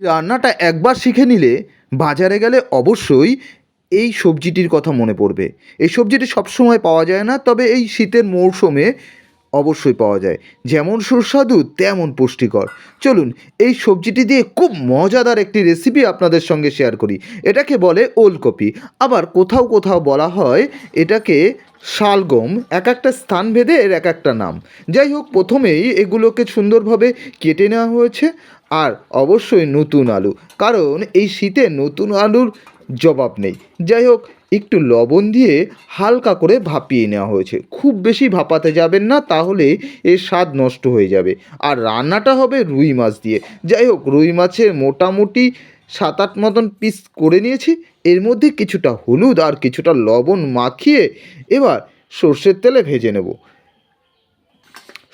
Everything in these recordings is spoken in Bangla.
রান্নাটা একবার শিখে নিলে বাজারে গেলে অবশ্যই এই সবজিটির কথা মনে পড়বে। এই সবজিটি সবসময় পাওয়া যায় না, তবে এই শীতের মরশুমে অবশ্যই পাওয়া যায়। যেমন সুস্বাদু, তেমন পুষ্টিকর। চলুন, এই সবজিটি দিয়ে খুব মজাদার একটি রেসিপি আপনাদের সঙ্গে শেয়ার করি। এটাকে বলে ওলকপি। আবার কোথাও কোথাও বলা হয়, এটাকে শালগম, এক একটা স্থান ভেদে এর এক একটা নাম। যাই হোক, প্রথমেই এগুলোকে সুন্দরভাবে কেটে নেওয়া হয়েছে। আর অবশ্যই নতুন আলু, কারণ এই শীতে নতুন আলুর জবাব নেই। যাই হোক, একটু লবণ দিয়ে হালকা করে ভাপিয়ে নেওয়া হয়েছে। খুব বেশি ভাপাতে যাবেন না, তাহলে এর স্বাদ নষ্ট হয়ে যাবে। আর রান্নাটা হবে রুই মাছ দিয়ে। যাই হোক, রুই মাছের মোটামুটি সাত আট মতন পিস করে নিয়েছি। এর মধ্যে কিছুটা হলুদ আর কিছুটা লবণ মাখিয়ে এবার সর্ষের তেলে ভেজে নেব।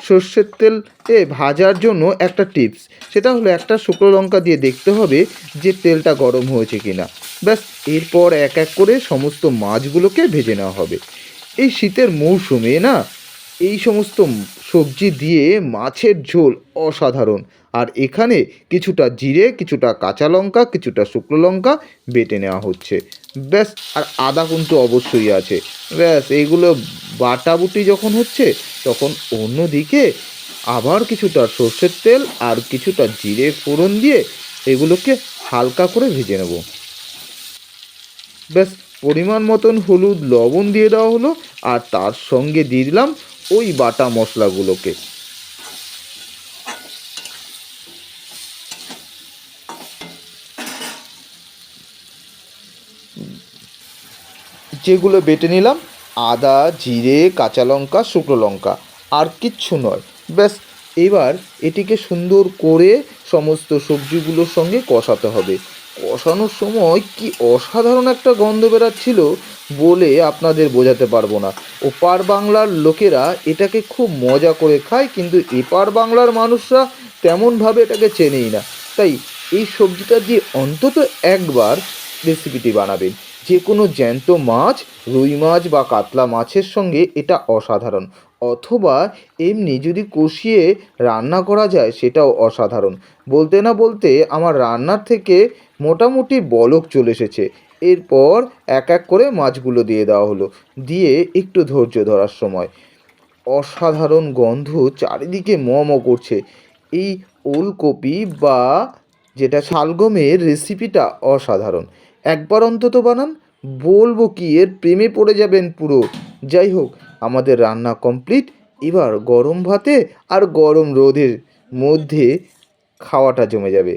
সর্ষের তেল এ ভাজার জন্য একটা টিপস। সেটা হলো একটা শুকনো লঙ্কা দিয়ে দেখতে হবে যে তেলটা গরম হয়েছে কিনা। ব্যাস, এরপর এক এক করে সমস্ত মাছগুলোকে ভেজে নেওয়া হবে। এই শীতের মৌসুমে না এই সমস্ত সবজি দিয়ে মাছের ঝোল অসাধারণ। আর এখানে কিছুটা জিরে, কিছুটা কাঁচা লঙ্কা, কিছুটা শুকনো লঙ্কা বেটে নেওয়া হচ্ছে। ব্যাস, আর আদা কিন্তু অবশ্যই আছে। ব্যাস, এইগুলো বাটাবুটি যখন হচ্ছে, তখন অন্যদিকে আবার কিছুটা সর্ষের তেল আর কিছুটা জিরে ফোড়ন দিয়ে এগুলোকে হালকা করে ভেজে নেব। ব্যাস পরিমাণ মতন হলুদ লবণ দিয়ে দেওয়া হলো আর তার সঙ্গে দিয়ে দিলাম ওই বাটা মশলাগুলোকে। যেগুলো বেটে নিলাম, আদা, জিরে, কাঁচা লঙ্কা, শুকনো লঙ্কা, আর কিচ্ছু নয়। ব্যাস, এবার এটিকে সুন্দর করে সমস্ত সবজিগুলোর সঙ্গে কষাতে হবে। কষানোর সময় কি অসাধারণ একটা গন্ধ বেরাচ্ছিল বলে আপনাদের বোঝাতে পারব না। ওপার বাংলার লোকেরা এটাকে খুব মজা করে খায়, কিন্তু এপার বাংলার মানুষরা তেমনভাবে এটাকে চেনেই না। তাই এই সবজিটা দিয়ে অন্তত একবার রেসিপিটি বানাবেন। যে কোনো জ্যান্ত মাছ, রুই মাছ বা কাতলা মাছের সঙ্গে এটা অসাধারণ। অথবা এমনি যদি কষিয়ে রান্না করা যায়, সেটাও অসাধারণ। বলতে না বলতে আমার রান্নার থেকে মোটামুটি বলক চলে এসেছে। এরপর এক এক করে মাছগুলো দিয়ে দেওয়া হলো। দিয়ে একটু ধৈর্য ধরার সময়। অসাধারণ গন্ধ চারিদিকে ম ম করছে। এই ওলকপি বা যেটা শালগমের রেসিপিটা অসাধারণ। একবার অন্তত বানান, বলব কি এর প্রেমে পড়ে যাবেন পুরো। যাই হোক আমাদের রান্না কমপ্লিট এবার গরম ভাতে আর গরম রোদের মধ্যে খাওয়াটা জমে যাবে।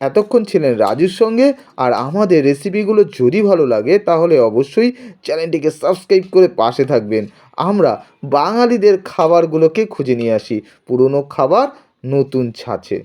এতক্ষণ ছিলেন রাজুর সঙ্গে, আর আমাদের রেসিপিগুলো যদি ভালো লাগে, তাহলে অবশ্যই চ্যানেলটিকে সাবস্ক্রাইব করে পাশে থাকবেন। আমরা বাঙালিদের খাবারগুলোকে খুঁজে নিয়ে আসি। পুরনো খাবার নতুন ছাঁচে।